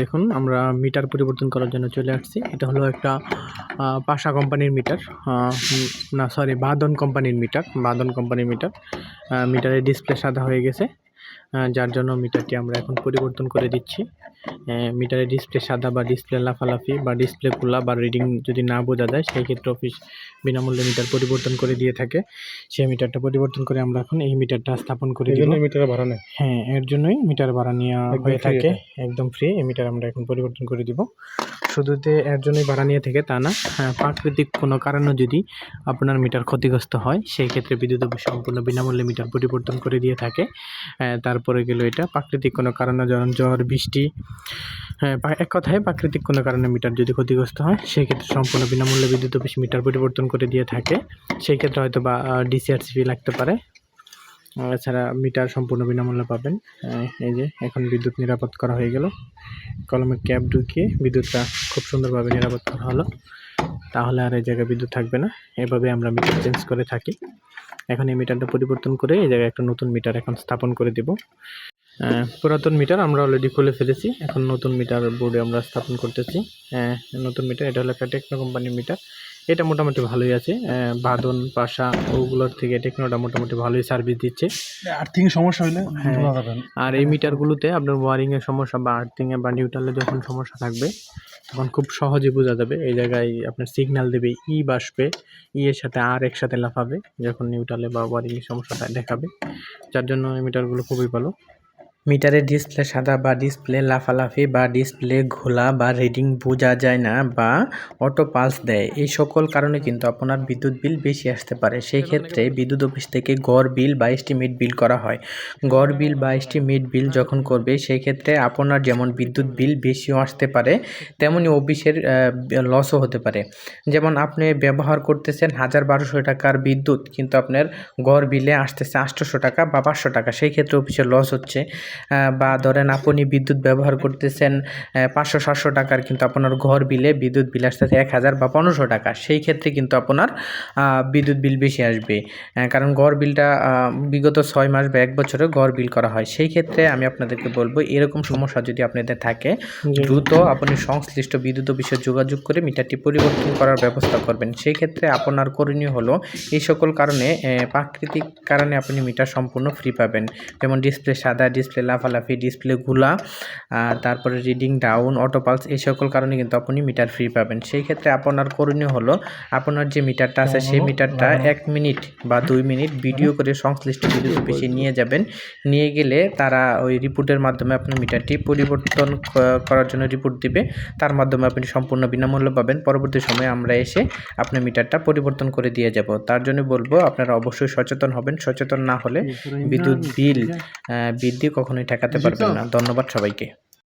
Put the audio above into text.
দেখুন, আমরা মিটার পরিবর্তন করার জন্য চলে আসছি। এটা হলো একটা পাশা কোম্পানির মিটার না সরি বাদন কোম্পানির মিটার বাদন কোম্পানির মিটার। মিটারের ডিসপ্লে সাদা হয়ে গেছে। যার জন্য মিটারটি আমরা এখন পরিবর্তন করে দিচ্ছি। আহ, মিটারের ডিসপ্লে সাদা বা ডিসপ্লে লাফালাফি বা ডিসপ্লে খোলা বা রিডিং যদি না বোঝা যায় সেই ক্ষেত্রে অফিস বিনামূল্যে মিটার পরিবর্তন করে দিয়ে থাকে। সেই মিটারটা পরিবর্তন করে আমরা এখন এই মিটারটা স্থাপন করে জন্য মিটার ভাড়া নেয়। হ্যাঁ এর জন্যই মিটার ভাড়া নেওয়া হয়ে থাকে। একদম ফ্রি এই মিটার আমরা এখন পরিবর্তন করে দিব। শুধু যে এর জন্যই ভাড়া নিয়ে থাকে তা না। হ্যাঁ, প্রাকৃতিক কোনো কারণে যদি আপনার মিটার ক্ষতিগ্রস্ত হয় সেই ক্ষেত্রে বিদ্যুৎ সম্পূর্ণ বিনামূল্যে মিটার পরিবর্তন করে দিয়ে থাকে। হ্যাঁ, তারপরে গেল এটা প্রাকৃতিক কোনো কারণে যেমন ঝড় বৃষ্টি হ্যাঁ এক কথায় প্রাকৃতিক কোনো কারণে মিটার যদি ক্ষতিগ্রস্ত হয় সেই ক্ষেত্রে সম্পূর্ণ বিনামূল্যে বিদ্যুৎ অফিস মিটার পরিবর্তন করে দিয়ে থাকে। সেই ক্ষেত্রে হয়তো বা ডিসিআরসিপি লাগতে পারে। এছাড়া মিটার সম্পূর্ণ বিনামূল্যে পাবেন। এই যে, এখন বিদ্যুৎ নিরাপদ করা হয়ে গেল। কলমের ক্যাপ ঢুকিয়ে বিদ্যুৎটা খুব সুন্দরভাবে নিরাপদ করা হলো। তাহলে আর এই জায়গায় বিদ্যুৎ থাকবে না। এভাবে আমরা মিটার চেঞ্জ করে থাকি। এখন এই মিটারটা পরিবর্তন করে এই জায়গায় একটা নতুন মিটার এখন স্থাপন করে দেব। পুরাতন মিটার আমরা অলরেডি খুলে ফেলেছি। এখন নতুন মিটার বোর্ডে আমরা স্থাপন করতেছি। নতুন মিটার, এটা হলো একটা টেকনো কোম্পানির মিটার। এটা মোটামুটি ভালোই আছে। বাদন পাশা ওগুলোর থেকে টেকনোটা মোটামুটি ভালোই সার্ভিস দিচ্ছে। আর্থিং সমস্যা হইলে হ্যাঁ। আর এই মিটারগুলোতে আপনার ওয়ারিংয়ের সমস্যা বা আর্থিংয়ে বা নিউট্রালে যখন সমস্যা থাকবে তখন খুব সহজে বোঝা যাবে। এই জায়গায় আপনার সিগন্যাল দেবে ই বাসবে ই এর সাথে আর একসাথে লাফাবে যখন নিউট্রালে বা ওয়ারিংয়ের সমস্যাটা দেখাবে। যার জন্য এই মিটারগুলো খুবই ভালো। মিটারের ডিসপ্লে সাদা বা ডিসপ্লে লাফালাফি বা ডিসপ্লে ঘোলা বা রিডিং বোঝা যায় না বা অটো পালস দেয়। এই সকল কারণে কিন্তু আপনার বিদ্যুৎ বিল বেশি আসতে পারে। সেই ক্ষেত্রে বিদ্যুৎ অফিস থেকে গড় বিল বা এস্টিমেট বিল করা হয়। গড় বিল বা এস্টিমেট বিল যখন করবে সেই ক্ষেত্রে আপনার যেমন বিদ্যুৎ বিল বেশিও আসতে পারে, তেমনি অফিসের লসও হতে পারে। যেমন আপনি ব্যবহার করতেছেন হাজার বারোশো টাকার বিদ্যুৎ, কিন্তু আপনার গড় বিলে আসতেছে আটশোশো টাকা বা পাঁচশো টাকা সেই ক্ষেত্রে অফিসের লস হচ্ছে। বা ধরেন আপনি বিদ্যুৎ ব্যবহার করতেছেন পাঁচশো সাতশো টাকার কিন্তু আপনার ঘর বিলে বিদ্যুৎ বিল আসতেছে এক হাজার বা পনেরোশো টাকা। সেই ক্ষেত্রে কিন্তু আপনার বিদ্যুৎ বিল বেশি আসবে। কারণ গড় বিলটা বিগত ছয় মাস বা এক বছরে গড় বিল করা হয়। সেই ক্ষেত্রে আমি আপনাদেরকে বলব এরকম সমস্যা যদি আপনাদের থাকে দ্রুত আপনি সংশ্লিষ্ট বিদ্যুৎ অফিসে যোগাযোগ করে মিটারটি পরিবর্তন করার ব্যবস্থা করবেন। সেই ক্ষেত্রে আপনার করণীয় হলো এই সকল কারণে প্রাকৃতিক কারণে আপনি মিটার সম্পূর্ণ ফ্রি পাবেন। যেমন ডিসপ্লে সাদা ডিসপ্লে লাফালাফি ডিসপ্লে গুলা তারপরে রিডিং ডাউন অটো পালস এই সকল কারণে কিন্তু আপনি মিটার ফ্রি পাবেন। সেই ক্ষেত্রে আপনার করণীয় হলো আপনার যে মিটারটা আছে সেই মিটারটা এক মিনিট বা দুই মিনিট ভিডিও করে সংশ্লিষ্ট বিদ্যুৎ অফিসে নিয়ে যাবেন। নিয়ে গেলে তারা ওই রিপোর্টের মাধ্যমে আপনার মিটারটি পরিবর্তন করার জন্য রিপোর্ট দিবে। তার মাধ্যমে আপনি সম্পূর্ণ বিনামূল্যে পাবেন। পরবর্তী সময়ে আমরা এসে আপনার মিটারটা পরিবর্তন করে দিয়ে যাব। তার জন্য বলব আপনারা অবশ্যই সচেতন হবেন। সচেতন না হলে বিদ্যুৎ বিল বৃদ্ধি বৃদ্ধি কখনোই ঠেকাতে পারবেন না। ধন্যবাদ সবাইকে।